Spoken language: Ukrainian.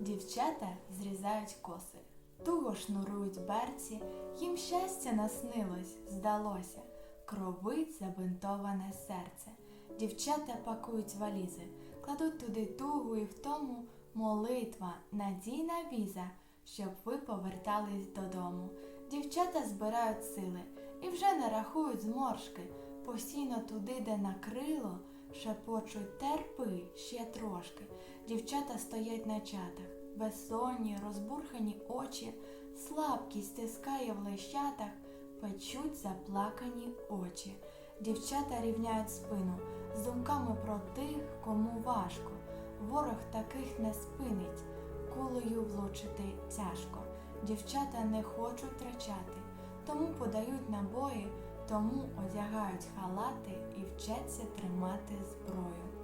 Дівчата зрізають коси, туго шнурують берці, їм щастя наснилось, здалося, кровить забинтоване серце. Дівчата пакують валізи, кладуть туди тугу і в тому молитва, надійна віза, щоб ви повертались додому. Дівчата збирають сили і вже не рахують зморшки, постійно туди, де накрило, шепочуть терпи ще трошки. Дівчата стоять на чатах, безсонні, розбурхані очі, слабкість стискає в лещатах, печуть заплакані очі. Дівчата рівняють спину з думками про тих, кому важко. Ворог таких не спинить, кулею влучити тяжко. Дівчата не хочуть втрачати, тому подають набої, тому одягають халати і вчаться тримати зброю.